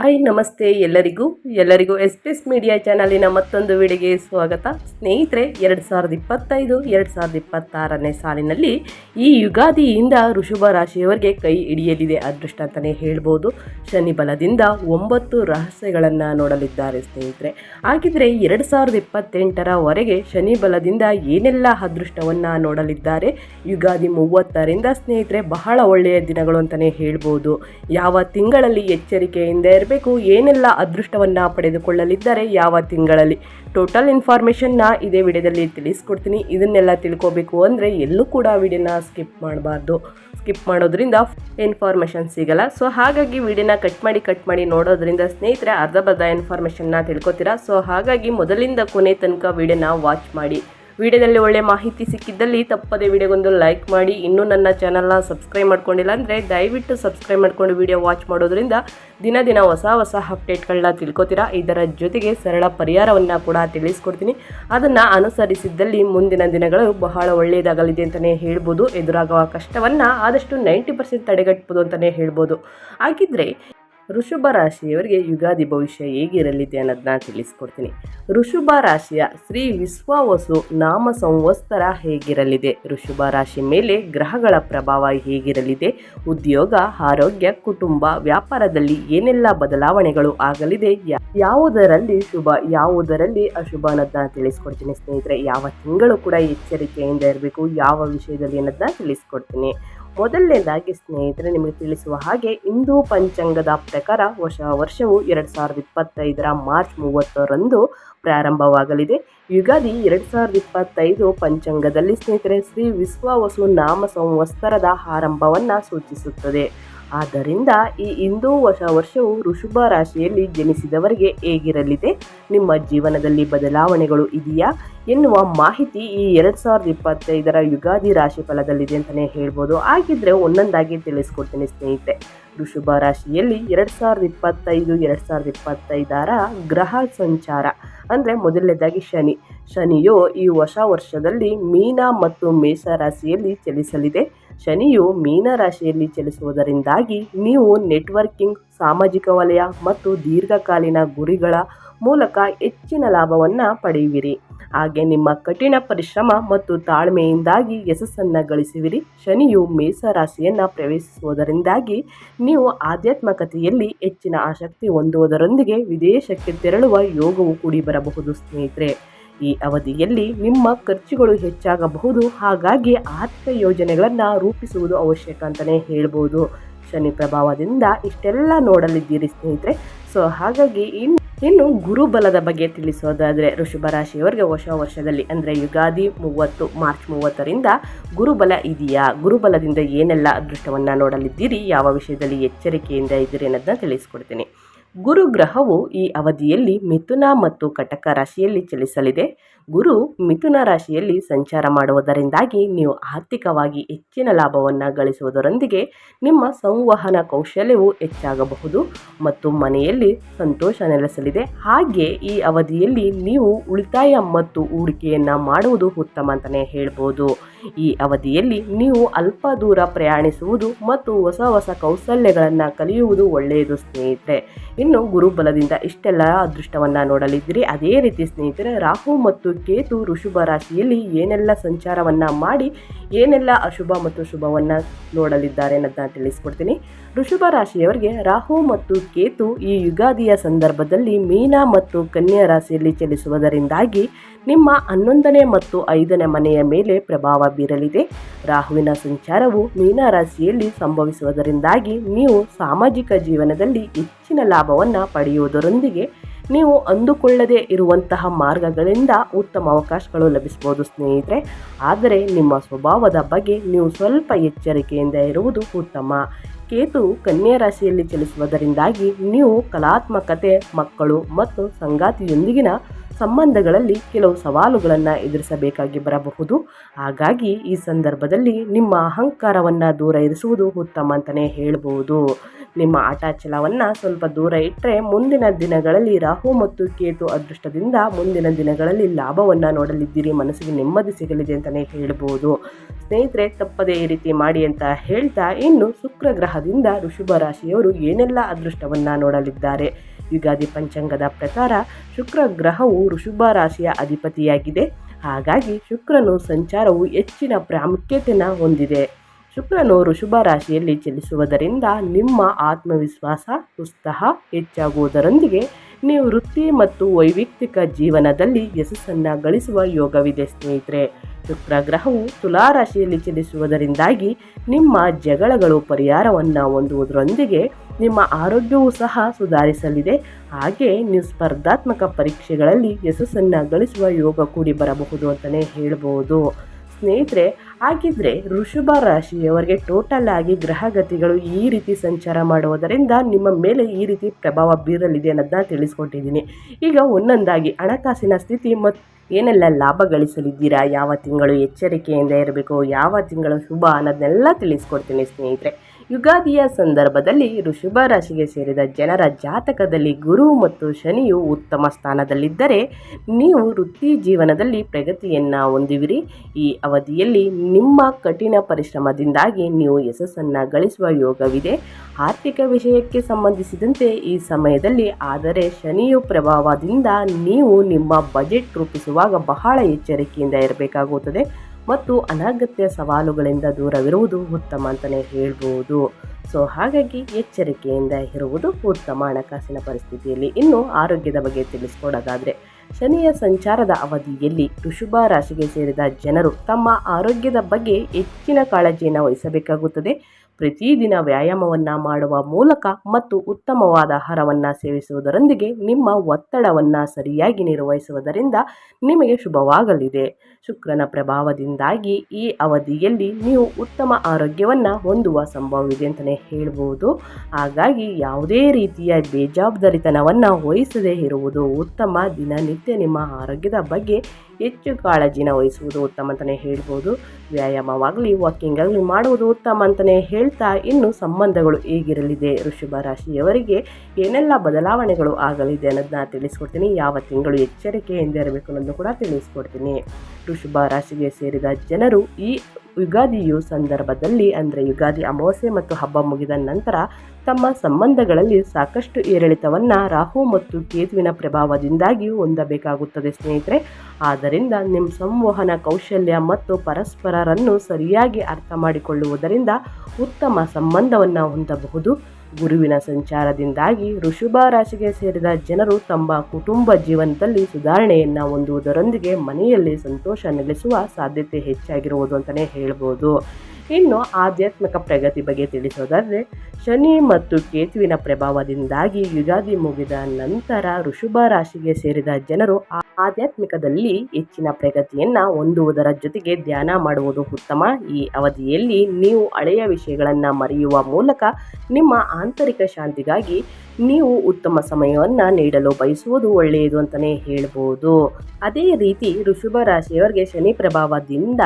Hi, ನಮಸ್ತೆ ಎಲ್ಲರಿಗೂ. ಎಲ್ಲರಿಗೂ ಎಸ್ ಪಿ ಎಸ್ ಮೀಡಿಯಾ ಚಾನಲಿನ ಮತ್ತೊಂದು ವಿಡಿಗೆ ಸ್ವಾಗತ. ಸ್ನೇಹಿತರೆ, ಎರಡು ಸಾವಿರದ ಇಪ್ಪತ್ತೈದು, ಎರಡು ಸಾವಿರದ ಇಪ್ಪತ್ತಾರನೇ ಸಾಲಿನಲ್ಲಿ ಈ ಯುಗಾದಿಯಿಂದ ಋಷಭ ರಾಶಿಯವರಿಗೆ ಕೈ ಹಿಡಿಯಲಿದೆ ಅದೃಷ್ಟ ಅಂತಲೇ ಹೇಳ್ಬೋದು. ಶನಿ ಬಲದಿಂದ ಒಂಬತ್ತು ರಹಸ್ಯಗಳನ್ನು ನೋಡಲಿದ್ದಾರೆ ಸ್ನೇಹಿತರೆ. ಹಾಗಿದ್ರೆ ಎರಡು ಸಾವಿರದ ಇಪ್ಪತ್ತೆಂಟರವರೆಗೆ ಶನಿ ಬಲದಿಂದ ಏನೆಲ್ಲ ಅದೃಷ್ಟವನ್ನು ನೋಡಲಿದ್ದಾರೆ? ಯುಗಾದಿ ಮೂವತ್ತರಿಂದ ಸ್ನೇಹಿತರೆ ಬಹಳ ಒಳ್ಳೆಯ ದಿನಗಳು ಅಂತಲೇ ಹೇಳ್ಬೋದು. ಯಾವ ತಿಂಗಳಲ್ಲಿ ಎಚ್ಚರಿಕೆಯಿಂದ ಇರಬೇಕು ಏನೆಲ್ಲ ಅದೃಷ್ಟವನ್ನು ಪಡೆದುಕೊಳ್ಳಲಿದ್ದಾರೆ ಯಾವ ತಿಂಗಳಲ್ಲಿ? ಟೋಟಲ್ ಇನ್ಫಾರ್ಮೇಷನ್ನ ಇದೇ ವಿಡಿಯೋದಲ್ಲಿ ತಿಳಿಸ್ಕೊಡ್ತೀನಿ. ಇದನ್ನೆಲ್ಲ ತಿಳ್ಕೊಬೇಕು ಅಂದರೆ ಎಲ್ಲೂ ಕೂಡ ವಿಡಿಯೋನ ಸ್ಕಿಪ್ ಮಾಡಬಾರ್ದು. ಸ್ಕಿಪ್ ಮಾಡೋದ್ರಿಂದ ಇನ್ಫಾರ್ಮೇಷನ್ ಸಿಗಲ್ಲ. ಸೊ ಹಾಗಾಗಿ ವಿಡಿಯೋನ ಕಟ್ ಮಾಡಿ ಕಟ್ ಮಾಡಿ ನೋಡೋದ್ರಿಂದ ಸ್ನೇಹಿತರೆ ಅರ್ಧ ಬರ್ಧ ಇನ್ಫಾರ್ಮೇಷನ್ನ ತಿಳ್ಕೊತೀರಾ? ಸೊ ಹಾಗಾಗಿ ಮೊದಲಿಂದ ಕೊನೆ ತನಕ ವಿಡಿಯೋನ ವಾಚ್ ಮಾಡಿ. ವಿಡಿಯೋದಲ್ಲಿ ಒಳ್ಳೆ ಮಾಹಿತಿ ಸಿಕ್ಕಿದ್ದಲ್ಲಿ ತಪ್ಪದೆ ವಿಡಿಯೋಗೊಂದು ಲೈಕ್ ಮಾಡಿ. ಇನ್ನೂ ನನ್ನ ಚಾನಲ್ನ ಸಬ್ಸ್ಕ್ರೈಬ್ ಮಾಡ್ಕೊಂಡಿಲ್ಲ ಅಂದರೆ ದಯವಿಟ್ಟು ಸಬ್ಸ್ಕ್ರೈಬ್ ಮಾಡ್ಕೊಂಡು ವಿಡಿಯೋ ವಾಚ್ ಮಾಡೋದ್ರಿಂದ ದಿನ ದಿನ ಹೊಸ ಹೊಸ ಅಪ್ಡೇಟ್ಗಳನ್ನ ತಿಳ್ಕೊತೀರಾ. ಇದರ ಜೊತೆಗೆ ಸರಳ ಪರಿಹಾರವನ್ನು ಕೂಡ ತಿಳಿಸ್ಕೊಡ್ತೀನಿ. ಅದನ್ನು ಅನುಸರಿಸಿದ್ದಲ್ಲಿ ಮುಂದಿನ ದಿನಗಳು ಬಹಳ ಒಳ್ಳೆಯದಾಗಲಿದೆ ಅಂತಲೇ ಹೇಳ್ಬೋದು. ಎದುರಾಗುವ ಕಷ್ಟವನ್ನು ಆದಷ್ಟು ನೈಂಟಿ ಪರ್ಸೆಂಟ್ ತಡೆಗಟ್ಬೋದು ಅಂತಲೇ ಹೇಳ್ಬೋದು. ಹಾಗಿದ್ರೆ ಋಷಭ ರಾಶಿಯವರಿಗೆ ಯುಗಾದಿ ಭವಿಷ್ಯ ಹೇಗಿರಲಿದೆ ಅನ್ನೋದನ್ನ ತಿಳಿಸ್ಕೊಡ್ತೀನಿ. ಋಷಭ ರಾಶಿಯ ಶ್ರೀ ವಿಶ್ವವಸು ನಾಮ ಸಂವತ್ಸರ ಹೇಗಿರಲಿದೆ? ಋಷಭ ರಾಶಿ ಮೇಲೆ ಗ್ರಹಗಳ ಪ್ರಭಾವ ಹೇಗಿರಲಿದೆ? ಉದ್ಯೋಗ, ಆರೋಗ್ಯ, ಕುಟುಂಬ, ವ್ಯಾಪಾರದಲ್ಲಿ ಏನೆಲ್ಲ ಬದಲಾವಣೆಗಳು ಆಗಲಿದೆ? ಯಾವುದರಲ್ಲಿ ಶುಭ, ಯಾವುದರಲ್ಲಿ ಅಶುಭ ಅನ್ನೋದನ್ನ ತಿಳಿಸ್ಕೊಡ್ತೀನಿ ಸ್ನೇಹಿತರೆ. ಯಾವ ತಿಂಗಳು ಕೂಡ ಎಚ್ಚರಿಕೆಯಿಂದ ಇರಬೇಕು, ಯಾವ ವಿಷಯದಲ್ಲಿ ಅನ್ನೋದನ್ನ ತಿಳಿಸ್ಕೊಡ್ತೀನಿ. ಮೊದಲನೇದಾಗಿ ಸ್ನೇಹಿತರೆ, ನಿಮಗೆ ತಿಳಿಸುವ ಹಾಗೆ ಹಿಂದೂ ಪಂಚಾಂಗದ ಪ್ರಕಾರ ಹೊಸ ವರ್ಷವು ಎರಡು ಸಾವಿರದ ಇಪ್ಪತ್ತೈದರ ಮಾರ್ಚ್ ಮೂವತ್ತರಂದು ಪ್ರಾರಂಭವಾಗಲಿದೆ. ಯುಗಾದಿ ಎರಡು ಸಾವಿರದ ಇಪ್ಪತ್ತೈದು ಪಂಚಾಂಗದಲ್ಲಿ ಸ್ನೇಹಿತರೆ, ಶ್ರೀ ವಿಶ್ವಾವಸು ನಾಮ ಸಂವತ್ಸರದ ಆರಂಭವನ್ನು ಸೂಚಿಸುತ್ತದೆ. ಆದ್ದರಿಂದ ಈ ಹಿಂದೂ ಹೊಸ ವರ್ಷವು ಋಷಭ ರಾಶಿಯಲ್ಲಿ ಜನಿಸಿದವರಿಗೆ ಹೇಗಿರಲಿದೆ? ನಿಮ್ಮ ಜೀವನದಲ್ಲಿ ಬದಲಾವಣೆಗಳು ಇದೆಯಾ? ಎನ್ನುವ ಮಾಹಿತಿ ಈ ಎರಡು ಸಾವಿರದ ಇಪ್ಪತ್ತೈದರ ಯುಗಾದಿ ರಾಶಿ ಫಲದಲ್ಲಿದೆ ಅಂತಲೇ ಹೇಳ್ಬೋದು. ಹಾಗಿದ್ರೆ ಒಂದೊಂದಾಗಿ ತಿಳಿಸ್ಕೊಡ್ತೀನಿ ಸ್ನೇಹಿತೆ ಋಷಭ ರಾಶಿಯಲ್ಲಿ ಎರಡು ಸಾವಿರದ ಇಪ್ಪತ್ತೈದು, ಎರಡು ಸಾವಿರದ ಇಪ್ಪತ್ತೈದರ ಗ್ರಹ ಸಂಚಾರ, ಅಂದರೆ ಮೊದಲನೇದಾಗಿ ಶನಿ. ಶನಿಯು ಈ ಹೊಸ ವರ್ಷದಲ್ಲಿ ಮೀನ ಮತ್ತು ಮೇಷ ರಾಶಿಯಲ್ಲಿ ಚಲಿಸಲಿದೆ. ಶನಿಯು ಮೀನ ರಾಶಿಯಲ್ಲಿ ಚಲಿಸುವುದರಿಂದಾಗಿ ನೀವು ನೆಟ್ವರ್ಕಿಂಗ್, ಸಾಮಾಜಿಕ ವಲಯ ಮತ್ತು ದೀರ್ಘಕಾಲೀನ ಗುರಿಗಳ ಮೂಲಕ ಹೆಚ್ಚಿನ ಲಾಭವನ್ನು ಪಡೆಯುವಿರಿ. ಹಾಗೆ ನಿಮ್ಮ ಕಠಿಣ ಪರಿಶ್ರಮ ಮತ್ತು ತಾಳ್ಮೆಯಿಂದಾಗಿ ಯಶಸ್ಸನ್ನು ಗಳಿಸುವಿರಿ. ಶನಿಯು ಮೇಷ ರಾಶಿಯನ್ನು ಪ್ರವೇಶಿಸುವುದರಿಂದಾಗಿ ನೀವು ಆಧ್ಯಾತ್ಮಕತೆಯಲ್ಲಿ ಹೆಚ್ಚಿನ ಆಸಕ್ತಿ ಹೊಂದುವುದರೊಂದಿಗೆ ವಿದೇಶಕ್ಕೆ ತೆರಳುವ ಯೋಗವು ಕೂಡಿ ಬರಬಹುದು ಸ್ನೇಹಿತರೆ. ಈ ಅವಧಿಯಲ್ಲಿ ನಿಮ್ಮ ಖರ್ಚುಗಳು ಹೆಚ್ಚಾಗಬಹುದು. ಹಾಗಾಗಿ ಆರ್ಥಿಕ ಯೋಜನೆಗಳನ್ನು ರೂಪಿಸುವುದು ಅವಶ್ಯಕ ಅಂತಲೇ ಹೇಳ್ಬೋದು. ಶನಿ ಪ್ರಭಾವದಿಂದ ಇಷ್ಟೆಲ್ಲ ನೋಡಲಿದ್ದೀರಿ ಸ್ನೇಹಿತರೆ. ಸೊ ಹಾಗಾಗಿ ಇನ್ನು ಇನ್ನು ಗುರುಬಲದ ಬಗ್ಗೆ ತಿಳಿಸೋದಾದರೆ ಋಷಭ ರಾಶಿಯವರಿಗೆ ಹೊಸ ವರ್ಷದಲ್ಲಿ ಅಂದರೆ ಯುಗಾದಿ ಮೂವತ್ತು, ಮಾರ್ಚ್ ಮೂವತ್ತರಿಂದ ಗುರುಬಲ ಇದೆಯಾ? ಗುರುಬಲದಿಂದ ಏನೆಲ್ಲ ಅದೃಷ್ಟವನ್ನು ನೋಡಲಿದ್ದೀರಿ? ಯಾವ ವಿಷಯದಲ್ಲಿ ಎಚ್ಚರಿಕೆಯಿಂದ ಇದ್ದೀರಿ ಅನ್ನೋದನ್ನ ತಿಳಿಸ್ಕೊಡ್ತೀನಿ. ಗುರು ಗ್ರಹವು ಈ ಅವಧಿಯಲ್ಲಿ ಮಿಥುನ ಮತ್ತು ಕಟಕ ರಾಶಿಯಲ್ಲಿ ಚಲಿಸಲಿದೆ. ಗುರು ಮಿಥುನ ರಾಶಿಯಲ್ಲಿ ಸಂಚಾರ ಮಾಡುವುದರಿಂದಾಗಿ ನೀವು ಆರ್ಥಿಕವಾಗಿ ಹೆಚ್ಚಿನ ಲಾಭವನ್ನು ಗಳಿಸುವುದರೊಂದಿಗೆ ನಿಮ್ಮ ಸಂವಹನ ಕೌಶಲ್ಯವು ಹೆಚ್ಚಾಗಬಹುದು ಮತ್ತು ಮನೆಯಲ್ಲಿ ಸಂತೋಷ ನೆಲೆಸಲಿದೆ. ಹಾಗೆ ಈ ಅವಧಿಯಲ್ಲಿ ನೀವು ಉಳಿತಾಯ ಮತ್ತು ಹೂಡಿಕೆಯನ್ನು ಮಾಡುವುದು ಉತ್ತಮ ಅಂತಲೇ ಹೇಳ್ಬೋದು. ಈ ಅವಧಿಯಲ್ಲಿ ನೀವು ಅಲ್ಪ ದೂರ ಪ್ರಯಾಣಿಸುವುದು ಮತ್ತು ಹೊಸ ಹೊಸ ಕೌಶಲ್ಯಗಳನ್ನು ಕಲಿಯುವುದು ಒಳ್ಳೆಯದು ಸ್ನೇಹಿತರೆ. ಇನ್ನು ಗುರುಬಲದಿಂದ ಇಷ್ಟೆಲ್ಲ ಅದೃಷ್ಟವನ್ನು ನೋಡಲಿದ್ದೀರಿ. ಅದೇ ರೀತಿ ಸ್ನೇಹಿತರೆ, ರಾಹು ಮತ್ತು ಕೇತು ಋಷಭ ರಾಶಿಯಲ್ಲಿ ಏನೆಲ್ಲ ಸಂಚಾರವನ್ನು ಮಾಡಿ, ಏನೆಲ್ಲ ಅಶುಭ ಮತ್ತು ಶುಭವನ್ನು ನೋಡಲಿದ್ದಾರೆ ಅನ್ನೋದನ್ನ ತಿಳಿಸ್ಕೊಡ್ತೀನಿ. ಋಷಭ ರಾಶಿಯವರಿಗೆ ರಾಹು ಮತ್ತು ಕೇತು ಈ ಯುಗಾದಿಯ ಸಂದರ್ಭದಲ್ಲಿ ಮೀನ ಮತ್ತು ಕನ್ಯಾ ರಾಶಿಯಲ್ಲಿ ಚಲಿಸುವುದರಿಂದಾಗಿ ನಿಮ್ಮ ಹನ್ನೊಂದನೇ ಮತ್ತು ಐದನೇ ಮನೆಯ ಮೇಲೆ ಪ್ರಭಾವ ಬೀರಲಿದೆ. ರಾಹುವಿನ ಸಂಚಾರವು ಮೀನ ರಾಶಿಯಲ್ಲಿ ಸಂಭವಿಸುವುದರಿಂದಾಗಿ ನೀವು ಸಾಮಾಜಿಕ ಜೀವನದಲ್ಲಿ ಹೆಚ್ಚಿನ ಲಾಭವನ್ನು ಪಡೆಯುವುದರೊಂದಿಗೆ ನೀವು ಅಂದುಕೊಳ್ಳದೇ ಇರುವಂತಹ ಮಾರ್ಗಗಳಿಂದ ಉತ್ತಮ ಅವಕಾಶಗಳು ಲಭಿಸಬಹುದು ಸ್ನೇಹಿತರೆ. ಆದರೆ ನಿಮ್ಮ ಸ್ವಭಾವದ ಬಗ್ಗೆ ನೀವು ಸ್ವಲ್ಪ ಎಚ್ಚರಿಕೆಯಿಂದ ಇರುವುದು ಉತ್ತಮ. ಕೇತು ಕನ್ಯಾ ರಾಶಿಯಲ್ಲಿ ಚಲಿಸುವುದರಿಂದಾಗಿ ನೀವು ಕಲಾತ್ಮಕತೆ, ಮಕ್ಕಳು ಮತ್ತು ಸಂಗಾತಿಯೊಂದಿಗಿನ ಸಂಬಂಧಗಳಲ್ಲಿ ಕೆಲವು ಸವಾಲುಗಳನ್ನು ಎದುರಿಸಬೇಕಾಗಿ ಬರಬಹುದು. ಹಾಗಾಗಿ ಈ ಸಂದರ್ಭದಲ್ಲಿ ನಿಮ್ಮ ಅಹಂಕಾರವನ್ನು ದೂರ ಇರಿಸುವುದು ಉತ್ತಮ ಅಂತಲೇ ಹೇಳ್ಬೋದು. ನಿಮ್ಮ ಆಟ ಛಲವನ್ನು ಸ್ವಲ್ಪ ದೂರ ಇಟ್ಟರೆ ಮುಂದಿನ ದಿನಗಳಲ್ಲಿ ರಾಹು ಮತ್ತು ಕೇತು ಅದೃಷ್ಟದಿಂದ ಮುಂದಿನ ದಿನಗಳಲ್ಲಿ ಲಾಭವನ್ನು ನೋಡಲಿದ್ದೀರಿ, ಮನಸ್ಸಿಗೆ ನೆಮ್ಮದಿ ಸಿಗಲಿದೆ ಅಂತಲೇ ಹೇಳ್ಬೋದು. ಸ್ನೇಹಿತರೆ, ತಪ್ಪದೇ ಈ ರೀತಿ ಮಾಡಿ ಅಂತ ಹೇಳ್ತಾ ಇನ್ನು ಶುಕ್ರ ಗ್ರಹದಿಂದ ಋಷಭ ರಾಶಿಯವರು ಏನೆಲ್ಲ ಅದೃಷ್ಟವನ್ನು ನೋಡಲಿದ್ದಾರೆ? ಯುಗಾದಿ ಪಂಚಾಂಗದ ಪ್ರಕಾರ ಶುಕ್ರ ಗ್ರಹವು ಋಷಭ ರಾಶಿಯ ಅಧಿಪತಿಯಾಗಿದೆ. ಹಾಗಾಗಿ ಶುಕ್ರನು ಸಂಚಾರವು ಹೆಚ್ಚಿನ ಪ್ರಾಮುಖ್ಯತೆಯನ್ನು ಹೊಂದಿದೆ. ಶುಕ್ರನು ಋಷಭ ರಾಶಿಯಲ್ಲಿ ಚಲಿಸುವುದರಿಂದ ನಿಮ್ಮ ಆತ್ಮವಿಶ್ವಾಸ ಉತ್ಸಾಹ ಹೆಚ್ಚಾಗುವುದರೊಂದಿಗೆ ನೀವು ವೃತ್ತಿ ಮತ್ತು ವೈಯಕ್ತಿಕ ಜೀವನದಲ್ಲಿ ಯಶಸ್ಸನ್ನು ಗಳಿಸುವ ಯೋಗವಿದೆ ಸ್ನೇಹಿತರೆ. ಶುಕ್ರ ಗ್ರಹವು ತುಲಾ ರಾಶಿಯಲ್ಲಿ ಚಲಿಸುವುದರಿಂದಾಗಿ ನಿಮ್ಮ ಜಗಳಗಳು ಪರಿಹಾರವನ್ನು ಹೊಂದುವುದರೊಂದಿಗೆ ನಿಮ್ಮ ಆರೋಗ್ಯವೂ ಸಹ ಸುಧಾರಿಸಲಿದೆ. ಹಾಗೆ ನೀವು ಸ್ಪರ್ಧಾತ್ಮಕ ಪರೀಕ್ಷೆಗಳಲ್ಲಿ ಯಶಸ್ಸನ್ನು ಗಳಿಸುವ ಯೋಗ ಕೂಡಿ ಬರಬಹುದು ಅಂತಲೇ ಹೇಳಬಹುದು ಸ್ನೇಹಿತರೆ ಹಾಗಿದ್ರೆ ಋಷಭ ರಾಶಿಯವರಿಗೆ ಟೋಟಲ್ ಆಗಿ ಗ್ರಹಗತಿಗಳು ಈ ರೀತಿ ಸಂಚಾರ ಮಾಡುವುದರಿಂದ ನಿಮ್ಮ ಮೇಲೆ ಈ ರೀತಿ ಪ್ರಭಾವ ಬೀರಲಿದೆ ಅನ್ನೋದನ್ನ ತಿಳಿಸ್ಕೊಟ್ಟಿದ್ದೀನಿ. ಈಗ ಒಂದೊಂದಾಗಿ ಹಣಕಾಸಿನ ಸ್ಥಿತಿ ಮತ್ತು ಏನೆಲ್ಲ ಲಾಭ ಗಳಿಸಲಿದ್ದೀರಾ? ಯಾವ ತಿಂಗಳು ಎಚ್ಚರಿಕೆಯಿಂದ ಇರಬೇಕು? ಯಾವ ತಿಂಗಳು ಶುಭ ಅನ್ನೋದನ್ನೆಲ್ಲ ತಿಳಿಸ್ಕೊಡ್ತೀನಿ ಸ್ನೇಹಿತರೆ. ಯುಗಾದಿಯ ಸಂದರ್ಭದಲ್ಲಿ ಋಷಭ ರಾಶಿಗೆ ಸೇರಿದ ಜನರ ಜಾತಕದಲ್ಲಿ ಗುರು ಮತ್ತು ಶನಿಯು ಉತ್ತಮ ಸ್ಥಾನದಲ್ಲಿದ್ದರೆ ನೀವು ವೃತ್ತಿ ಜೀವನದಲ್ಲಿ ಪ್ರಗತಿಯನ್ನು ಹೊಂದಿವಿರಿ. ಈ ಅವಧಿಯಲ್ಲಿ ನಿಮ್ಮ ಕಠಿಣ ಪರಿಶ್ರಮದಿಂದಾಗಿ ನೀವು ಯಶಸ್ಸನ್ನು ಗಳಿಸುವ ಯೋಗವಿದೆ. ಆರ್ಥಿಕ ವಿಷಯಕ್ಕೆ ಸಂಬಂಧಿಸಿದಂತೆ ಈ ಸಮಯದಲ್ಲಿ ಆದರೆ ಶನಿಯು ಪ್ರಭಾವದಿಂದ ನೀವು ನಿಮ್ಮ ಬಜೆಟ್ ರೂಪಿಸುವಾಗ ಬಹಳ ಎಚ್ಚರಿಕೆಯಿಂದ ಇರಬೇಕಾಗುತ್ತದೆ. ಮತ್ತು ಅನಗತ್ಯ ಸವಾಲುಗಳಿಂದ ದೂರವಿರುವುದು ಉತ್ತಮ ಅಂತಲೇ ಹೇಳ್ಬೋದು. ಸೊ, ಹಾಗಾಗಿ ಎಚ್ಚರಿಕೆಯಿಂದ ಇರುವುದು ಉತ್ತಮ ಹಣಕಾಸಿನ ಪರಿಸ್ಥಿತಿಯಲ್ಲಿ. ಇನ್ನು ಆರೋಗ್ಯದ ಬಗ್ಗೆ ತಿಳಿಸ್ಕೊಡೋದಾದರೆ, ಶನಿಯ ಸಂಚಾರದ ಅವಧಿಯಲ್ಲಿ ಋಷುಭ ರಾಶಿಗೆ ಸೇರಿದ ಜನರು ತಮ್ಮ ಆರೋಗ್ಯದ ಬಗ್ಗೆ ಹೆಚ್ಚಿನ ಕಾಳಜಿಯನ್ನು ವಹಿಸಬೇಕಾಗುತ್ತದೆ. ಪ್ರತಿದಿನ ವ್ಯಾಯಾಮವನ್ನು ಮಾಡುವ ಮೂಲಕ ಮತ್ತು ಉತ್ತಮವಾದ ಆಹಾರವನ್ನು ಸೇವಿಸುವುದರೊಂದಿಗೆ ನಿಮ್ಮ ಒತ್ತಡವನ್ನು ಸರಿಯಾಗಿ ನಿರ್ವಹಿಸುವುದರಿಂದ ನಿಮಗೆ ಶುಭವಾಗಲಿದೆ. ಶುಕ್ರನ ಪ್ರಭಾವದಿಂದಾಗಿ ಈ ಅವಧಿಯಲ್ಲಿ ನೀವು ಉತ್ತಮ ಆರೋಗ್ಯವನ್ನು ಹೊಂದುವ ಸಂಭವವಿದೆ ಅಂತಲೇ ಹೇಳ್ಬೋದು. ಹಾಗಾಗಿ ಯಾವುದೇ ರೀತಿಯ ಬೇಜವಾಬ್ದಾರಿತನವನ್ನು ವಹಿಸದೇ ಇರುವುದು ಉತ್ತಮ ದಿನನಿತ್ಯ ನಿಮ್ಮ ಆರೋಗ್ಯದ ಬಗ್ಗೆ ಹೆಚ್ಚು ಕಾಳಜಿನ ವಹಿಸುವುದು ಉತ್ತಮ ಅಂತಲೇ ಹೇಳ್ಬೋದು. ವ್ಯಾಯಾಮವಾಗಲಿ ವಾಕಿಂಗ್ ಆಗಲಿ ಮಾಡುವುದು ಉತ್ತಮ ಅಂತಲೇ ಹೇಳ್ತಾ ಇನ್ನು ಸಂಬಂಧಗಳು ಹೇಗಿರಲಿದೆ? ಋಷಭ ರಾಶಿಯವರಿಗೆ ಏನೆಲ್ಲ ಬದಲಾವಣೆಗಳು ಆಗಲಿದೆ ಅನ್ನೋದನ್ನ ತಿಳಿಸ್ಕೊಡ್ತೀನಿ. ಯಾವ ತಿಂಗಳು ಎಚ್ಚರಿಕೆಯಿಂದ ಇರಬೇಕು ಅನ್ನೋದು ಕೂಡ ತಿಳಿಸ್ಕೊಡ್ತೀನಿ. ಋಷಭ ರಾಶಿಗೆ ಸೇರಿದ ಜನರು ಈ ಯುಗಾದಿಯು ಸಂದರ್ಭದಲ್ಲಿ, ಅಂದರೆ ಯುಗಾದಿ ಅಮಾವಾಸ್ಯೆ ಮತ್ತು ಹಬ್ಬ ಮುಗಿದ ನಂತರ, ತಮ್ಮ ಸಂಬಂಧಗಳಲ್ಲಿ ಸಾಕಷ್ಟು ಏರಿಳಿತವನ್ನು ರಾಹು ಮತ್ತು ಕೇತುವಿನ ಪ್ರಭಾವದಿಂದಾಗಿ ಹೊಂದಬೇಕಾಗುತ್ತದೆ ಸ್ನೇಹಿತರೆ. ಆದ್ದರಿಂದ ನಿಮ್ಮ ಸಂವಹನ ಕೌಶಲ್ಯ ಮತ್ತು ಪರಸ್ಪರರನ್ನು ಸರಿಯಾಗಿ ಅರ್ಥ ಮಾಡಿಕೊಳ್ಳುವುದರಿಂದ ಉತ್ತಮ ಸಂಬಂಧವನ್ನು ಹೊಂದಬಹುದು. ಗುರುವಿನ ಸಂಚಾರದಿಂದಾಗಿ ಋಷಭ ರಾಶಿಗೆ ಸೇರಿದ ಜನರು ತಮ್ಮ ಕುಟುಂಬ ಜೀವನದಲ್ಲಿ ಸುಧಾರಣೆಯನ್ನು ಹೊಂದುವುದರೊಂದಿಗೆ ಮನೆಯಲ್ಲಿ ಸಂತೋಷ ನೆಲೆಸುವ ಸಾಧ್ಯತೆ ಹೆಚ್ಚಾಗಿರುವುದು ಅಂತಲೇ ಹೇಳ್ಬೋದು. ಇನ್ನು ಆಧ್ಯಾತ್ಮಿಕ ಪ್ರಗತಿ ಬಗ್ಗೆ ತಿಳಿಸೋದಾದರೆ, ಶನಿ ಮತ್ತು ಕೇತುವಿನ ಪ್ರಭಾವದಿಂದಾಗಿ ಯುಗಾದಿ ಮುಗಿದ ನಂತರ ಋಷಭ ರಾಶಿಗೆ ಸೇರಿದ ಜನರು ಆಧ್ಯಾತ್ಮಿಕದಲ್ಲಿ ಹೆಚ್ಚಿನ ಪ್ರಗತಿಯನ್ನು ಹೊಂದುವುದರ ಜೊತೆಗೆ ಧ್ಯಾನ ಮಾಡುವುದು ಉತ್ತಮ. ಈ ಅವಧಿಯಲ್ಲಿ ನೀವು ಹಳೆಯ ವಿಷಯಗಳನ್ನು ಮರೆಯುವ ಮೂಲಕ ನಿಮ್ಮ ಆಂತರಿಕ ಶಾಂತಿಗಾಗಿ ನೀವು ಉತ್ತಮ ಸಮಯವನ್ನು ನೀಡಲು ಬಯಸುವುದು ಒಳ್ಳೆಯದು ಅಂತಲೇ ಹೇಳ್ಬೋದು. ಅದೇ ರೀತಿ ಋಷಭ ರಾಶಿಯವರಿಗೆ ಶನಿ ಪ್ರಭಾವದಿಂದ,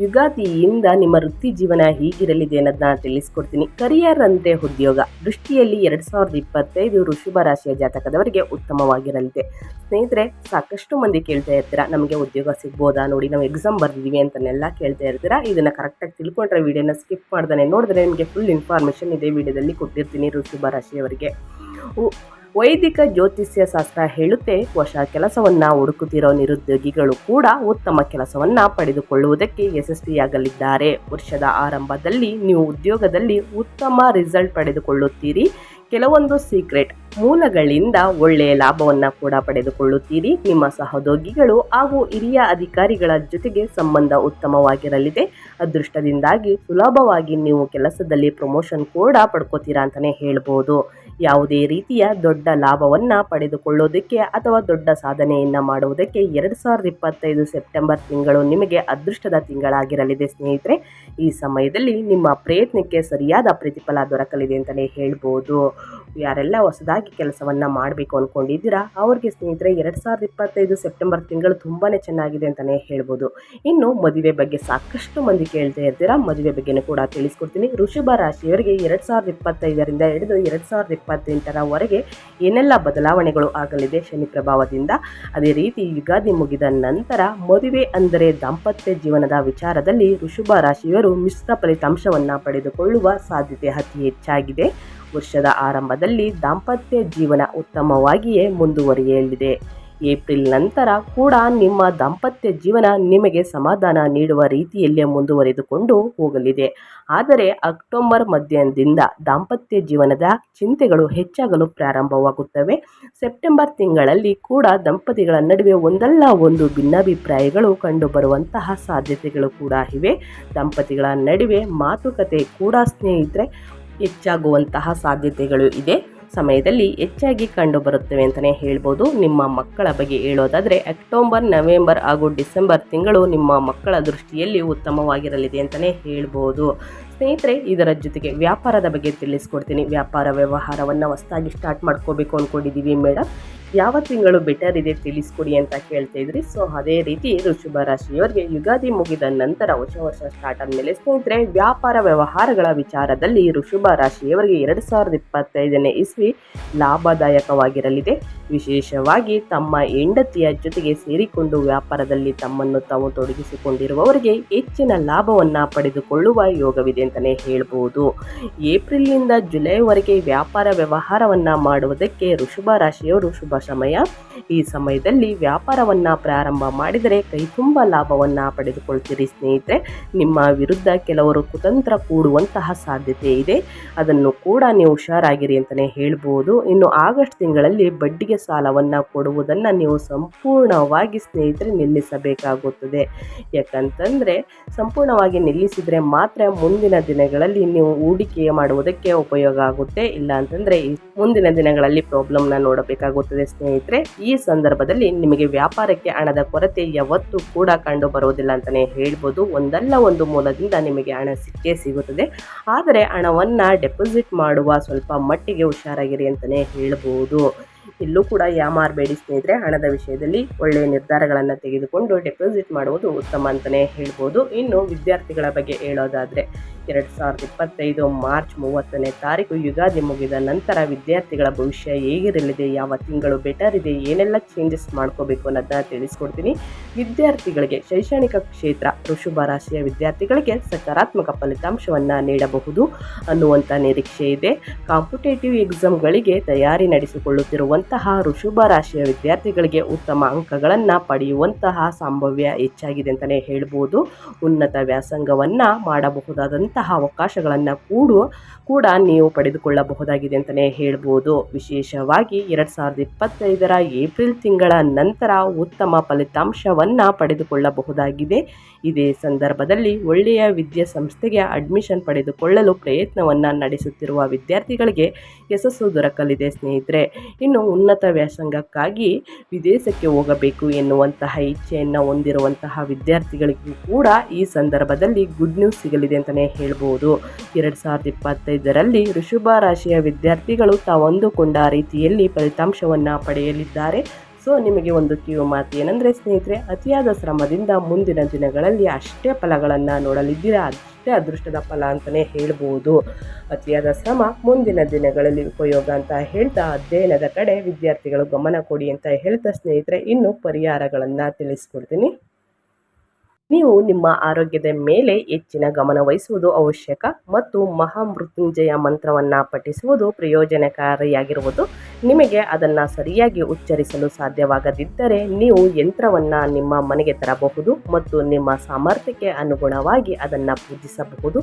ಯುಗಾದಿಯಿಂದ ನಿಮ್ಮ ವೃತ್ತಿ ಜೀವನ ಹೀಗಿರಲಿದೆ ಅನ್ನೋದನ್ನ ತಿಳಿಸ್ಕೊಡ್ತೀನಿ. ಕರಿಯರ್ ಅಂತೆ ಉದ್ಯೋಗ. ದೃಷ್ಟಿಯಲ್ಲಿ ಎರಡು ಸಾವಿರದ ಇಪ್ಪತ್ತೈದು ಋಷಭ ರಾಶಿಯ ಜಾತಕದವರಿಗೆ ಉತ್ತಮವಾಗಿರಲಿದೆ. ಸ್ನೇಹಿತರೆ, ಸಾಕಷ್ಟು ಮಂದಿ ಕೇಳ್ತಾ ಇರ್ತೀರಾ, ನಮಗೆ ಉದ್ಯೋಗ ಸಿಗ್ಬೋದಾ ನೋಡಿ ನಾವು ಎಕ್ಸಾಮ್ ಬರ್ದಿದ್ದೀವಿ ಅಂತನೆಲ್ಲ ಕೇಳ್ತಾ ಇರ್ತೀರಾ, ಇದನ್ನು ಕರೆಕ್ಟಾಗಿ ತಿಳ್ಕೊಂಡ್ರೆ ವಿಡಿಯೋನ ಸ್ಕಿಪ್ ಮಾಡ್ದಾನೆ, ನೋಡಿದ್ರೆ ನಿಮಗೆ ಫುಲ್ ಇನ್ಫಾರ್ಮೇಷನ್ ಇದೇ ವಿಡಿಯೋದಲ್ಲಿ ಕೊಟ್ಟಿರ್ತೀನಿ ಋಷಭ ರಾಶಿಯವರಿಗೆ. ವೈದಿಕ ಜ್ಯೋತಿಷ್ಯ ಶಾಸ್ತ್ರ ಹೇಳುತ್ತೆ ಹೊಸ ಕೆಲಸವನ್ನು ಹುಡುಕುತ್ತಿರೋ ನಿರುದ್ಯೋಗಿಗಳು ಕೂಡ ಉತ್ತಮ ಕೆಲಸವನ್ನು ಪಡೆದುಕೊಳ್ಳುವುದಕ್ಕೆ ಯಶಸ್ವಿಯಾಗಲಿದ್ದಾರೆ. ವರ್ಷದ ಆರಂಭದಲ್ಲಿ ನೀವು ಉದ್ಯೋಗದಲ್ಲಿ ಉತ್ತಮ ರಿಸಲ್ಟ್ ಪಡೆದುಕೊಳ್ಳುತ್ತೀರಿ, ಕೆಲವೊಂದು ಸೀಕ್ರೆಟ್ ಮೂಲಗಳಿಂದ ಒಳ್ಳೆಯ ಲಾಭವನ್ನು ಕೂಡ ಪಡೆದುಕೊಳ್ಳುತ್ತೀರಿ. ನಿಮ್ಮ ಸಹೋದ್ಯೋಗಿಗಳು ಹಾಗೂ ಹಿರಿಯ ಅಧಿಕಾರಿಗಳ ಜೊತೆಗೆ ಸಂಬಂಧ ಉತ್ತಮವಾಗಿರಲಿದೆ. ಅದೃಷ್ಟದಿಂದಾಗಿ ಸುಲಭವಾಗಿ ನೀವು ಕೆಲಸದಲ್ಲಿ ಪ್ರಮೋಷನ್ ಕೂಡ ಪಡ್ಕೋತೀರಾ ಅಂತಲೇ ಹೇಳ್ಬೋದು. ಯಾವುದೇ ರೀತಿಯ ದೊಡ್ಡ ಲಾಭವನ್ನು ಪಡೆದುಕೊಳ್ಳೋದಕ್ಕೆ ಅಥವಾ ದೊಡ್ಡ ಸಾಧನೆಯನ್ನು ಮಾಡುವುದಕ್ಕೆ ಎರಡು ಸಾವಿರದ ಇಪ್ಪತ್ತೈದು ಸೆಪ್ಟೆಂಬರ್ ತಿಂಗಳು ನಿಮಗೆ ಅದೃಷ್ಟದ ತಿಂಗಳಾಗಿರಲಿದೆ, ಸ್ನೇಹಿತರೆ. ಈ ಸಮಯದಲ್ಲಿ ನಿಮ್ಮ ಪ್ರಯತ್ನಕ್ಕೆ ಸರಿಯಾದ ಪ್ರತಿಫಲ ದೊರಕಲಿದೆ ಅಂತಲೇ ಹೇಳ್ಬೋದು. ಯಾರೆಲ್ಲ ಹೊಸದಾಗಿ ಕೆಲಸವನ್ನು ಮಾಡಬೇಕು ಅಂದ್ಕೊಂಡಿದ್ದೀರಾ ಅವ್ರಿಗೆ ಸ್ನೇಹಿತರೆ ಎರಡು ಸಾವಿರದ ಇಪ್ಪತ್ತೈದು ಸೆಪ್ಟೆಂಬರ್ ತಿಂಗಳು ತುಂಬಾ ಚೆನ್ನಾಗಿದೆ ಅಂತಲೇ ಹೇಳ್ಬೋದು. ಇನ್ನು ಮದುವೆ ಬಗ್ಗೆ ಸಾಕಷ್ಟು ಮಂದಿ ಕೇಳ್ತಾ ಇರ್ತೀರಾ, ಮದುವೆ ಬಗ್ಗೆನೂ ಕೂಡ ತಿಳಿಸ್ಕೊಡ್ತೀನಿ. ಋಷಭ ರಾಶಿಯವರಿಗೆ ಎರಡು ಸಾವಿರದ ಇಪ್ಪತ್ತೈದರಿಂದ ಹಿಡಿದು ಎರಡು ಸಾವಿರದ ಇಪ್ಪತ್ತೆಂಟರವರೆಗೆ ಏನೆಲ್ಲ ಬದಲಾವಣೆಗಳು ಆಗಲಿದೆ ಶನಿ ಪ್ರಭಾವದಿಂದ ಅದೇ ರೀತಿ ಯುಗಾದಿ ಮುಗಿದ ನಂತರ ಮದುವೆ ಅಂದರೆ ದಾಂಪತ್ಯ ಜೀವನದ ವಿಚಾರದಲ್ಲಿ ವೃಷಭ ರಾಶಿಯವರು ಮಿಶ್ರ ಫಲಿತಾಂಶವನ್ನು ಪಡೆದುಕೊಳ್ಳುವ ಸಾಧ್ಯತೆ ಅತಿ ಹೆಚ್ಚಾಗಿದೆ. ವರ್ಷದ ಆರಂಭದಲ್ಲಿ ದಾಂಪತ್ಯ ಜೀವನ ಉತ್ತಮವಾಗಿಯೇ ಮುಂದುವರಿಯಲಿದೆ. ಏಪ್ರಿಲ್ ನಂತರ ಕೂಡ ನಿಮ್ಮ ದಾಂಪತ್ಯ ಜೀವನ ನಿಮಗೆ ಸಮಾಧಾನ ನೀಡುವ ರೀತಿಯಲ್ಲೇ ಮುಂದುವರೆದುಕೊಂಡು ಹೋಗಲಿದೆ. ಆದರೆ ಅಕ್ಟೋಬರ್ ಮಧ್ಯದಿಂದ ದಾಂಪತ್ಯ ಜೀವನದ ಚಿಂತೆಗಳು ಹೆಚ್ಚಾಗಲು ಪ್ರಾರಂಭವಾಗುತ್ತವೆ. ಸೆಪ್ಟೆಂಬರ್ ತಿಂಗಳಲ್ಲಿ ಕೂಡ ದಂಪತಿಗಳ ನಡುವೆ ಒಂದಲ್ಲ ಒಂದು ಭಿನ್ನಾಭಿಪ್ರಾಯಗಳು ಕಂಡುಬರುವಂತಹ ಸಾಧ್ಯತೆಗಳು ಕೂಡ ಇವೆ. ದಂಪತಿಗಳ ನಡುವೆ ಮಾತುಕತೆ ಕೂಡ ಸ್ನೇಹಿತರೆ ಹೆಚ್ಚಾಗುವಂತಹ ಸಾಧ್ಯತೆಗಳು ಇದೆ. ಸಮಯದಲ್ಲಿ ಹೆಚ್ಚಾಗಿ ಕಂಡುಬರುತ್ತವೆ ಅಂತಲೇ ಹೇಳ್ಬೋದು. ನಿಮ್ಮ ಮಕ್ಕಳ ಬಗ್ಗೆ ಹೇಳೋದಾದರೆ, ಅಕ್ಟೋಬರ್, ನವೆಂಬರ್ ಹಾಗೂ ಡಿಸೆಂಬರ್ ತಿಂಗಳು ನಿಮ್ಮ ಮಕ್ಕಳ ದೃಷ್ಟಿಯಲ್ಲಿ ಉತ್ತಮವಾಗಿರಲಿದೆ ಅಂತಲೇ ಹೇಳ್ಬೋದು. ಸ್ನೇಹಿತರೆ, ಇದರ ಜೊತೆಗೆ ವ್ಯಾಪಾರದ ಬಗ್ಗೆ ತಿಳಿಸ್ಕೊಡ್ತೀನಿ. ವ್ಯಾಪಾರ ವ್ಯವಹಾರವನ್ನು ಹೊಸದಾಗಿ ಸ್ಟಾರ್ಟ್ ಮಾಡ್ಕೋಬೇಕು ಅಂದ್ಕೊಂಡಿದ್ದೀವಿ ಮೇಡಮ್ ಯಾವ ತಿಂಗಳು ಬೆಟರ್ ಇದೆ ತಿಳಿಸ್ಕೊಡಿ ಅಂತ ಕೇಳ್ತಾ ಇದ್ರಿ. ಸೊ ಅದೇ ರೀತಿ ಋಷಭ ರಾಶಿಯವರಿಗೆ ಯುಗಾದಿ ಮುಗಿದ ನಂತರ ಹೊಸ ವರ್ಷ ಸ್ಟಾರ್ಟ್ ಆದಮೇಲೆ ಸ್ನೇಹಿತರೆ, ವ್ಯಾಪಾರ ವ್ಯವಹಾರಗಳ ವಿಚಾರದಲ್ಲಿ ಋಷಭ ರಾಶಿಯವರಿಗೆ ಎರಡು ಸಾವಿರದ ಇಪ್ಪತ್ತೈದನೇ ಇಸ್ವಿ ಲಾಭದಾಯಕವಾಗಿರಲಿದೆ. ವಿಶೇಷವಾಗಿ ತಮ್ಮ ಹೆಂಡತಿಯ ಜೊತೆಗೆ ಸೇರಿಕೊಂಡು ವ್ಯಾಪಾರದಲ್ಲಿ ತಮ್ಮನ್ನು ತಾವು ತೊಡಗಿಸಿಕೊಂಡಿರುವವರಿಗೆ ಹೆಚ್ಚಿನ ಲಾಭವನ್ನು ಪಡೆದುಕೊಳ್ಳುವ ಯೋಗವಿದೆ ಅಂತಲೇ ಹೇಳ್ಬೋದು. ಏಪ್ರಿಲ್ನಿಂದ ಜುಲೈವರೆಗೆ ವ್ಯಾಪಾರ ವ್ಯವಹಾರವನ್ನು ಮಾಡುವುದಕ್ಕೆ ಋಷಭ ರಾಶಿಯವರು ಶುಭ ಸಮಯ. ಈ ಸಮಯದಲ್ಲಿ ವ್ಯಾಪಾರವನ್ನು ಪ್ರಾರಂಭ ಮಾಡಿದರೆ ಕೈ ತುಂಬ ಲಾಭವನ್ನು ಪಡೆದುಕೊಳ್ತೀರಿ ಸ್ನೇಹಿತರೆ. ನಿಮ್ಮ ವಿರುದ್ಧ ಕೆಲವರು ಕುತಂತ್ರ ಕೂಡುವಂತಹ ಸಾಧ್ಯತೆ ಇದೆ. ಅದನ್ನು ಕೂಡ ನೀವು ಹುಷಾರಾಗಿರಿ ಅಂತಲೇ ಹೇಳ್ಬೋದು. ಇನ್ನು ಆಗಸ್ಟ್ ತಿಂಗಳಲ್ಲಿ ಬಡ್ಡಿಗೆ ಸಾಲವನ್ನು ಕೊಡುವುದನ್ನು ನೀವು ಸಂಪೂರ್ಣವಾಗಿ ಸ್ನೇಹಿತರೆ ನಿಲ್ಲಿಸಬೇಕಾಗುತ್ತದೆ. ಯಾಕಂತಂದರೆ ಸಂಪೂರ್ಣವಾಗಿ ನಿಲ್ಲಿಸಿದರೆ ಮಾತ್ರ ಮುಂದಿನ ದಿನಗಳಲ್ಲಿ ನೀವು ಹೂಡಿಕೆ ಮಾಡುವುದಕ್ಕೆ ಉಪಯೋಗ ಆಗುತ್ತೆ. ಇಲ್ಲ ಅಂತಂದರೆ ಮುಂದಿನ ದಿನಗಳಲ್ಲಿ ಪ್ರಾಬ್ಲಮ್ನ ನೋಡಬೇಕಾಗುತ್ತದೆ. ಸ್ನೇಹಿತರೆ, ಈ ಸಂದರ್ಭದಲ್ಲಿ ನಿಮಗೆ ವ್ಯಾಪಾರಕ್ಕೆ ಹಣದ ಕೊರತೆ ಯಾವತ್ತೂ ಕೂಡ ಕಂಡು ಬರುವುದಿಲ್ಲ ಅಂತಲೇ ಹೇಳ್ಬೋದು. ಒಂದಲ್ಲ ಒಂದು ಮೂಲದಿಂದ ನಿಮಗೆ ಹಣ ಸಿಕ್ಕೇ ಸಿಗುತ್ತದೆ. ಆದರೆ ಹಣವನ್ನು ಡೆಪಾಸಿಟ್ ಮಾಡುವ ಸ್ವಲ್ಪ ಮಟ್ಟಿಗೆ ಹುಷಾರಾಗಿರಿ ಅಂತಲೇ ಹೇಳ್ಬೋದು. ಇಲ್ಲೂ ಕೂಡ ಯಾಮಾರಬೇಡಿ ಸ್ನೇಹಿತರೆ, ಹಣದ ವಿಷಯದಲ್ಲಿ ಒಳ್ಳೆಯ ನಿರ್ಧಾರಗಳನ್ನು ತೆಗೆದುಕೊಂಡು ಡೆಪಾಸಿಟ್ ಮಾಡುವುದು ಉತ್ತಮ ಅಂತಲೇ ಹೇಳ್ಬೋದು. ಇನ್ನು ವಿದ್ಯಾರ್ಥಿಗಳ ಬಗ್ಗೆ ಹೇಳೋದಾದರೆ ಎರಡು ಸಾವಿರದ ಇಪ್ಪತ್ತೈದು ಮಾರ್ಚ್ ಮೂವತ್ತನೇ ತಾರೀಕು ಯುಗಾದಿ ಮುಗಿದ ನಂತರ ವಿದ್ಯಾರ್ಥಿಗಳ ಭವಿಷ್ಯ ಹೇಗಿರಲಿದೆ, ಯಾವ ತಿಂಗಳು ಬೆಟರ್ ಇದೆ, ಏನೆಲ್ಲ ಚೇಂಜಸ್ ಮಾಡ್ಕೋಬೇಕು ಅನ್ನೋದನ್ನ ತಿಳಿಸ್ಕೊಡ್ತೀನಿ. ವಿದ್ಯಾರ್ಥಿಗಳಿಗೆ ಶೈಕ್ಷಣಿಕ ಕ್ಷೇತ್ರ ಋಷಭ ರಾಶಿಯ ವಿದ್ಯಾರ್ಥಿಗಳಿಗೆ ಸಕಾರಾತ್ಮಕ ಫಲಿತಾಂಶವನ್ನು ನೀಡಬಹುದು ಅನ್ನುವಂಥ ನಿರೀಕ್ಷೆ ಇದೆ. ಕಾಂಪಿಟೇಟಿವ್ ಎಕ್ಸಾಮ್ಗಳಿಗೆ ತಯಾರಿ ನಡೆಸಿಕೊಳ್ಳುತ್ತಿರುವಂತಹ ಋಷಭ ರಾಶಿಯ ವಿದ್ಯಾರ್ಥಿಗಳಿಗೆ ಉತ್ತಮ ಅಂಕಗಳನ್ನು ಪಡೆಯುವಂತಹ ಸಂಭವ್ಯ ಹೆಚ್ಚಾಗಿದೆ ಅಂತಲೇ ಹೇಳ್ಬೋದು. ಉನ್ನತ ವ್ಯಾಸಂಗವನ್ನು ಮಾಡಬಹುದಾದಂಥ ಅವಕಾಶಗಳನ್ನು ಕೂಡ ಕೂಡ ನೀವು ಪಡೆದುಕೊಳ್ಳಬಹುದಾಗಿದೆ ಅಂತಲೇ ಹೇಳ್ಬೋದು. ವಿಶೇಷವಾಗಿ ಎರಡು ಸಾವಿರದ ಇಪ್ಪತ್ತೈದರ ಏಪ್ರಿಲ್ ತಿಂಗಳ ನಂತರ ಉತ್ತಮ ಫಲಿತಾಂಶವನ್ನು ಪಡೆದುಕೊಳ್ಳಬಹುದಾಗಿದೆ. ಇದೇ ಸಂದರ್ಭದಲ್ಲಿ ಒಳ್ಳೆಯ ವಿದ್ಯಾಸಂಸ್ಥೆಗೆ ಅಡ್ಮಿಷನ್ ಪಡೆದುಕೊಳ್ಳಲು ಪ್ರಯತ್ನವನ್ನು ನಡೆಸುತ್ತಿರುವ ವಿದ್ಯಾರ್ಥಿಗಳಿಗೆ ಯಶಸ್ಸು ದೊರಕಲಿದೆ ಸ್ನೇಹಿತರೆ. ಇನ್ನು ಉನ್ನತ ವ್ಯಾಸಂಗಕ್ಕಾಗಿ ವಿದೇಶಕ್ಕೆ ಹೋಗಬೇಕು ಎನ್ನುವಂತಹ ಇಚ್ಛೆಯನ್ನು ಹೊಂದಿರುವಂತಹ ವಿದ್ಯಾರ್ಥಿಗಳಿಗೂ ಕೂಡ ಈ ಸಂದರ್ಭದಲ್ಲಿ ಗುಡ್ ನ್ಯೂಸ್ ಸಿಗಲಿದೆ ಅಂತಲೇ ಹೇಳ್ಬೋದು. ಎರಡು ಸಾವಿರದ ಇಪ್ಪತ್ತೈದರಲ್ಲಿ ಋಷಭ ರಾಶಿಯ ವಿದ್ಯಾರ್ಥಿಗಳು ತಾವೊಂದುಕೊಂಡ ರೀತಿಯಲ್ಲಿ ಫಲಿತಾಂಶವನ್ನು ಪಡೆಯಲಿದ್ದಾರೆ. ಸೊ, ನಿಮಗೆ ಒಂದು ಕಿವು ಮಾತು ಏನಂದರೆ, ಸ್ನೇಹಿತರೆ, ಅತಿಯಾದ ಶ್ರಮದಿಂದ ಮುಂದಿನ ದಿನಗಳಲ್ಲಿ ಅಷ್ಟೇ ಫಲಗಳನ್ನು ನೋಡಲಿದ್ದೀರಾ? ಅಷ್ಟೇ ಅದೃಷ್ಟದ ಫಲ ಅಂತಲೇ ಹೇಳ್ಬೋದು. ಅತಿಯಾದ ಶ್ರಮ ಮುಂದಿನ ದಿನಗಳಲ್ಲಿ ಉಪಯೋಗ ಅಂತ ಹೇಳ್ತಾ ಅಧ್ಯಯನದ ಕಡೆ ವಿದ್ಯಾರ್ಥಿಗಳು ಗಮನ ಕೊಡಿ ಅಂತ ಹೇಳ್ತಾ ಸ್ನೇಹಿತರೆ, ಇನ್ನು ಪರಿಹಾರಗಳನ್ನು ತಿಳಿಸ್ಕೊಡ್ತೀನಿ. ನೀವು ನಿಮ್ಮ ಆರೋಗ್ಯದ ಮೇಲೆ ಹೆಚ್ಚಿನ ಗಮನ ವಹಿಸುವುದು ಅವಶ್ಯಕ ಮತ್ತು ಮಹಾಮೃತ್ಯುಂಜಯ ಮಂತ್ರವನ್ನು ಪಠಿಸುವುದು ಪ್ರಯೋಜನಕಾರಿಯಾಗಿರುವುದು. ನಿಮಗೆ ಅದನ್ನು ಸರಿಯಾಗಿ ಉಚ್ಚರಿಸಲು ಸಾಧ್ಯವಾಗದಿದ್ದರೆ ನೀವು ಯಂತ್ರವನ್ನು ನಿಮ್ಮ ಮನೆಗೆ ತರಬಹುದು ಮತ್ತು ನಿಮ್ಮ ಸಾಮರ್ಥ್ಯಕ್ಕೆ ಅನುಗುಣವಾಗಿ ಅದನ್ನು ಪೂಜಿಸಬಹುದು.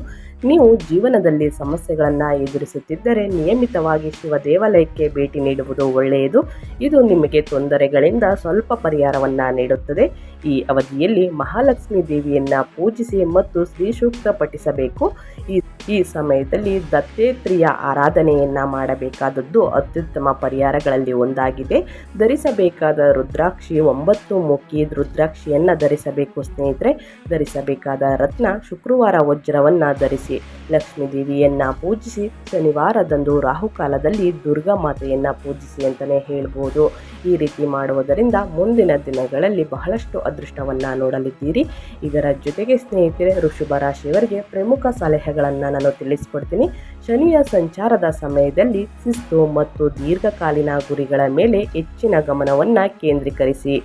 ನೀವು ಜೀವನದಲ್ಲಿ ಸಮಸ್ಯೆಗಳನ್ನು ಎದುರಿಸುತ್ತಿದ್ದರೆ ನಿಯಮಿತವಾಗಿ ಶಿವ ದೇವಾಲಯಕ್ಕೆ ಭೇಟಿ ನೀಡುವುದು ಒಳ್ಳೆಯದು. ಇದು ನಿಮಗೆ ತೊಂದರೆಗಳಿಂದ ಸ್ವಲ್ಪ ಪರಿಹಾರವನ್ನು ನೀಡುತ್ತದೆ. ಈ ಅವಧಿಯಲ್ಲಿ ಮಹಾಲಕ್ಷ್ಮಿ ದೇವಿಯನ್ನು ಪೂಜಿಸಿ ಮತ್ತು ಶ್ರೀ ಸೂಕ್ತ ಪಠಿಸಬೇಕು. ಈ ಈ ಸಮಯದಲ್ಲಿ ದತ್ತೇತ್ರಿಯ ಆರಾಧನೆಯನ್ನ ಮಾಡಬೇಕಾದದ್ದು ಅತ್ಯುತ್ತಮ ಪರಿಹಾರಗಳಲ್ಲಿ ಒಂದಾಗಿದೆ. ಧರಿಸಬೇಕಾದ ರುದ್ರಾಕ್ಷಿ ಒಂಬತ್ತು ಮುಖಿ ರುದ್ರಾಕ್ಷಿಯನ್ನ ಧರಿಸಬೇಕು ಸ್ನೇಹಿತರೆ. ಧರಿಸಬೇಕಾದ ರತ್ನ ಶುಕ್ರವಾರ ವಜ್ರವನ್ನ ಧರಿಸಿ ಲಕ್ಷ್ಮೀ ದೇವಿಯನ್ನ ಪೂಜಿಸಿ ಶನಿವಾರದಂದು ರಾಹುಕಾಲದಲ್ಲಿ ದುರ್ಗಾ ಮಾತೆಯನ್ನ ಪೂಜಿಸಿ ಅಂತಲೇ ಹೇಳ್ಬೋದು. ಈ ರೀತಿ ಮಾಡುವುದರಿಂದ ಮುಂದಿನ ದಿನಗಳಲ್ಲಿ ಬಹಳಷ್ಟು ಅದೃಷ್ಟವನ್ನ ನೋಡಲಿದ್ದೀರಿ. ಇದರ ಜೊತೆಗೆ ಸ್ನೇಹಿತರೆ ಋಷಭ ರಾಶಿಯವರಿಗೆ ಪ್ರಮುಖ ಸಲಹೆಗಳನ್ನು ನಾನು ತಿಳಿಸ್ಕೊಡ್ತೀನಿ. ಶನಿಯ ಸಂಚಾರದ ಸಮಯದಲ್ಲಿ ಶಿಸ್ತು ಮತ್ತು ದೀರ್ಘಕಾಲೀನ ಗುರಿಗಳ ಮೇಲೆ ಹೆಚ್ಚಿನ ಗಮನವನ್ನು ಕೇಂದ್ರೀಕರಿಸಿ.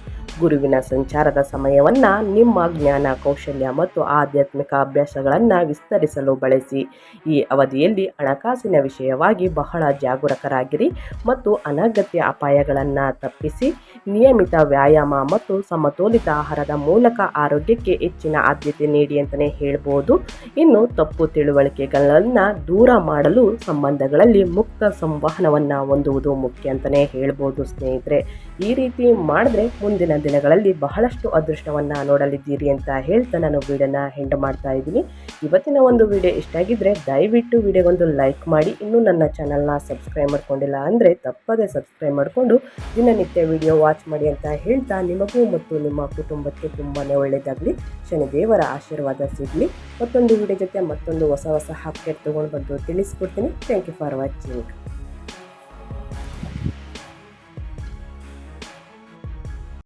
ಗುರುವಿನ ಸಂಚಾರದ ಸಮಯವನ್ನ ನಿಮ್ಮ ಜ್ಞಾನ, ಕೌಶಲ್ಯ ಮತ್ತು ಆಧ್ಯಾತ್ಮಿಕ ಅಭ್ಯಾಸಗಳನ್ನು ವಿಸ್ತರಿಸಲು ಬಳಸಿ. ಈ ಅವಧಿಯಲ್ಲಿ ಹಣಕಾಸಿನ ವಿಷಯವಾಗಿ ಬಹಳ ಜಾಗರೂಕರಾಗಿರಿ ಮತ್ತು ಅನಗತ್ಯ ಅಪಾಯಗಳನ್ನು ತಪ್ಪಿಸಿ, ನಿಯಮಿತ ವ್ಯಾಯಾಮ ಮತ್ತು ಸಮತೋಲಿತ ಆಹಾರದ ಮೂಲಕ ಆರೋಗ್ಯಕ್ಕೆ ಹೆಚ್ಚಿನ ಆದ್ಯತೆ ನೀಡಿ ಅಂತಲೇ ಹೇಳ್ಬೋದು. ಇನ್ನು ತಪ್ಪು ತಿಳುವಳಿಕೆಗಳನ್ನು ದೂರ ಮಾಡಲು ಸಂಬಂಧಗಳಲ್ಲಿ ಮುಕ್ತ ಸಂವಹನವನ್ನು ಹೊಂದುವುದು ಮುಖ್ಯ ಅಂತಲೇ ಹೇಳ್ಬೋದು ಸ್ನೇಹಿತರೆ. ಈ ರೀತಿ ಮಾಡಿದ್ರೆ ಮುಂದಿನ ದಿನಗಳಲ್ಲಿ ಬಹಳಷ್ಟು ಅದೃಷ್ಟವನ್ನು ನೋಡಲಿದ್ದೀರಿ ಅಂತ ಹೇಳ್ತಾ ನಾನು ವೀಡಿಯೋನ ಹೆಂಡ್ ಮಾಡ್ತಾ ಇದ್ದೀನಿ. ಇವತ್ತಿನ ಒಂದು ವಿಡಿಯೋ ಇಷ್ಟ ಆಗಿದ್ದರೆ ದಯವಿಟ್ಟು ವಿಡಿಯೋಗೊಂದು ಲೈಕ್ ಮಾಡಿ. ಇನ್ನೂ ನನ್ನ ಚಾನಲ್ನ ಸಬ್ಸ್ಕ್ರೈಬ್ ಮಾಡ್ಕೊಂಡಿಲ್ಲ ಅಂದರೆ ತಪ್ಪದೇ ಸಬ್ಸ್ಕ್ರೈಬ್ ಮಾಡಿಕೊಂಡು ದಿನನಿತ್ಯ ವಿಡಿಯೋ ವಾಚ್ ಮಾಡಿ ಅಂತ ಹೇಳ್ತಾ ನಿಮಗೂ ಮತ್ತು ನಿಮ್ಮ ಕುಟುಂಬಕ್ಕೆ ತುಂಬಾ ಒಳ್ಳೆಯದಾಗಲಿ. ಶನಿದೇವರ ಆಶೀರ್ವಾದ ಸಿಗಲಿ. ಮತ್ತೊಂದು ವಿಡಿಯೋ ಜೊತೆ ಮತ್ತೊಂದು ಹೊಸ ಹೊಸ ಅಪ್ಡೇಟ್ ತೊಗೊಂಡು ಬಂದು ತಿಳಿಸ್ಕೊಡ್ತೀನಿ. Thank you for watching